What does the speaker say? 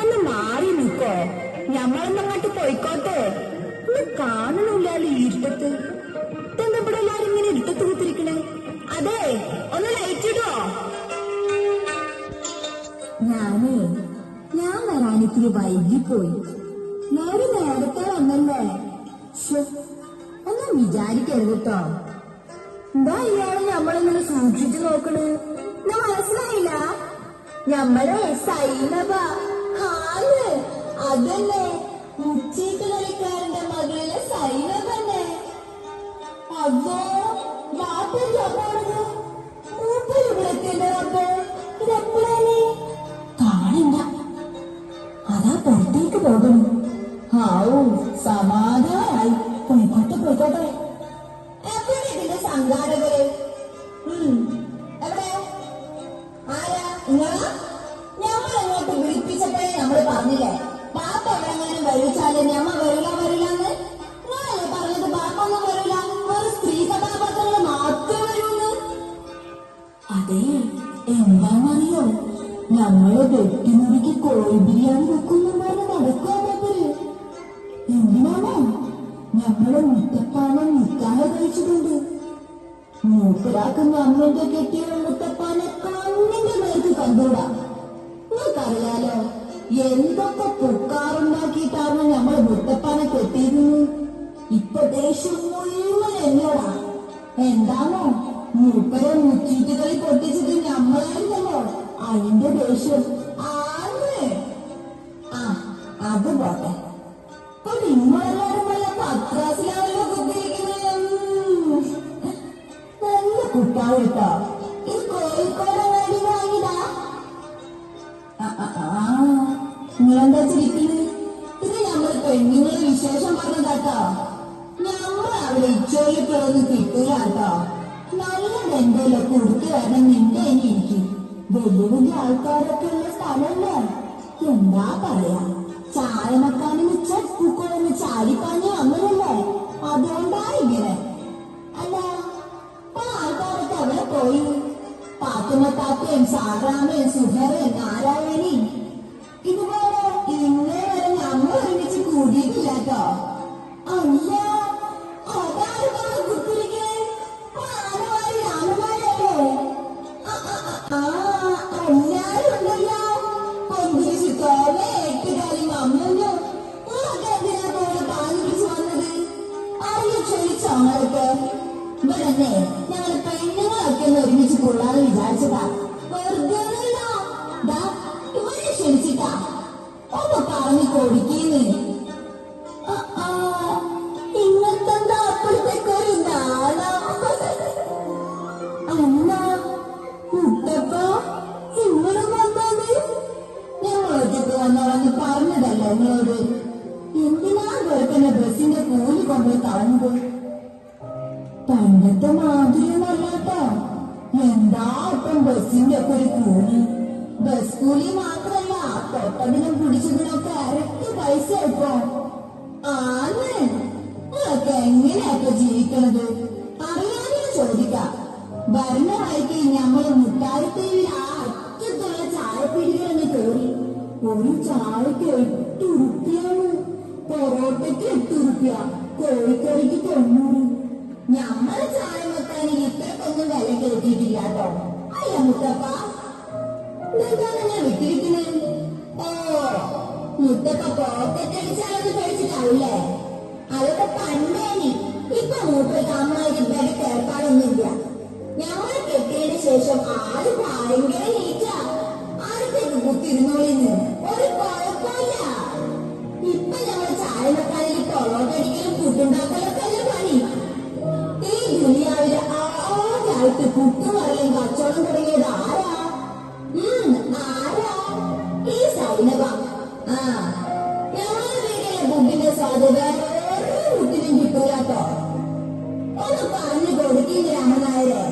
ഒന്ന് മാറി നിക്കോ ഞമ്മളൊന്നങ്ങോട്ട് പോയിക്കോട്ടെ. ഒന്ന് കാണണില്ലല്ലോ ഈ ഇരുട്ടത്ത്? ഇതെന്താ ഇവിടെ എല്ലാരും ഇങ്ങനെ ഇരുട്ടത്ത് കുത്തിരിക്കണേ? അതെ ഒന്ന് ലൈറ്റ് ഇടോ. ഞാനേ ഞാൻ വരാനിത്തിരി വൈകിപ്പോയി. നേരെ നേരത്തെ വന്നല്ലേ? ഒന്നും വിചാരിക്കരുത് കേട്ടോ എന്താ ഇയാളെ നമ്മളിങ്ങനെ സൂക്ഷിച്ചു നോക്കണ്? ഞാൻ മനസ്സിലായില്ല? ഞമ്മളെ സൈനബ. ഹാൽ അതല്ലേ മുച്ചീട്ട് കളിക്കാരന്റെ മകളിലെ സൈനബ തന്നെ അതോ രാത്രി ആരാ? നിങ്ങളാ? വെട്ടിമുറിക്ക് കോഴി ബിരിയാണി വെക്കുന്ന പോലെ നടക്കാമത് എന്തിനാണോ? ഞങ്ങൾ മുത്തപ്പാനം നിക്കാഹ കഴിച്ചിട്ടുണ്ട്. മൂപ്പരാക്ക് അമ്മന്റെ കെട്ടിയ മുത്തപ്പാനെ കണ്ണിന്റെ നേർക്ക് കണ്ടൂടാ. നിങ്ങൾക്കറിയാലോ എന്തൊക്കെ പുക്കാറുണ്ടാക്കിയിട്ടാണ് നമ്മൾ മുത്തപ്പാനെ കെട്ടിയിരുന്നത്? ഇപ്പൊ ദേഷ്യം മുഴുവൻ എന്നോടാ. എന്താണോ മൂപ്പരെ മുച്ചീറ്റുകളിൽ പൊട്ടിച്ചിട്ട് നമ്മളായിരുന്നല്ലോ അതിന്റെ ദേഷ്യം. ആന്ന്. ആ അത് പോട്ടെ. അപ്പൊ നിങ്ങളെല്ലാരും വല്ല നല്ല കേട്ടോ നല്ല ബന്ധമല്ലോ കൊടുത്തു വരണം നിന്റെ ഇനി എനിക്ക് വലിയ വലിയ ആൾക്കാരൊക്കെ ഉള്ള സ്ഥലമല്ലേ? എന്താ പറയാ? ചാരമക്കാനും മക്കാനും ഉച്ചപ്പൂക്കോന്ന് ചാടിപ്പാഞ്ഞ് വന്നതല്ലേ? അതുകൊണ്ടാ ഇങ്ങനെ. അല്ല ആ ആൾക്കാരൊക്കെ അവിടെ പോയി? പാത്തുമത്താത്തയും സാറാമയും സുഹറയും നാരായണിയും ഇതുപോലെ ഇന്നേ വരെ നമ്മൾ ഒരുമിച്ച് കൂടിയിട്ടില്ല കേട്ടോ. അല്ല? ക്ഷണിച്ചിട്ടാ? ഒന്ന് പറഞ്ഞു കൊടുക്കീന്ന്. ഇങ്ങനത്തെന്താ അപ്പോഴത്തേക്ക് ഒരു നാണം അമ്മ മുത്തപ്പ ഇങ്ങനെ വന്നത്? ഞങ്ങളൊറ്റക്ക് വന്നോളന്ന് പറഞ്ഞതല്ല നിങ്ങളോട്? എന്തിനാ വെറുതെ ബസ്സിന്റെ കൂലി കൊണ്ടുപോയി കളഞ്ഞത്? പണ്ടത്തെ മാതിരിയൊന്നല്ലാട്ടോ. എന്താ ഇപ്പം ബസ്സിന്റെ ഒക്കെ ഒരു കൂലി? ബസ് കൂലി മാത്രല്ല തൊട്ടതിനും കുടിച്ചതിനൊക്കെ ഇരട്ടി പൈസ ഇപ്പൊ ആന്ന്. എങ്ങനെയൊക്കെ ജീവിക്കണത്? അറിയാതെ ചോദിക്കാം. ഭരണ വഴിക്ക് ഞമ്മൾ മുട്ടായിത്തേവിൽ ആ അറ്റത്തുള്ള ചായപ്പീടികളെന്ന് കയറി ഒരു ചായക്ക് എട്ട് ഉറുപ്പിയാണ്. പൊറോട്ടയ്ക്ക് എട്ട് ഉറുപ്പ്യ. കോഴിക്കറിക്ക് തൊണ്ണൂറ്. ഞമ്മൾ ചായ വെക്കാൻ ഇത്രക്കൊന്നും വില കേട്ടിട്ടില്ല കേട്ടോ അല്ല മുത്തപ്പ. മുത്തപ്പ പോക്കറ്റ് അടിച്ചാലൊന്ന് കഴിച്ചിട്ടാവില്ലേ അതൊക്കെ പണ്ടേനി. ഇപ്പൊ മൂപ്പർക്ക് അമ്മായിട്ട് ഇവിടെ കേൾക്കാനൊന്നുമില്ല ഞമ്മളെ കെട്ടിയതിന് ശേഷം ആൾ ഭയങ്കര നീറ്റ ആർക്കൊക്കെ കുത്തിരുന്നോളിന്ന്. ഒരു കുഴപ്പമില്ല. ഇപ്പൊ ഞങ്ങൾ ചായ വെക്കാനിൽ പൊറോട്ടടിക്കലും പുട്ടുണ്ടാക്കലൊക്കെ അല്ലേ പണി. ഈ ദുനിയാവിലെ ആദ്യമായിട്ട് പുട്ടുമറിയും ആ ഞങ്ങളുടെ വീട്ടിലെ ഫുഡിന്റെ സ്വാദ് വേറെ ഒരു ഫുഡിനും കിട്ടൂല കേട്ടോ ഒന്ന് പറഞ്ഞു കൊടുക്കില്ല രാമനായരെ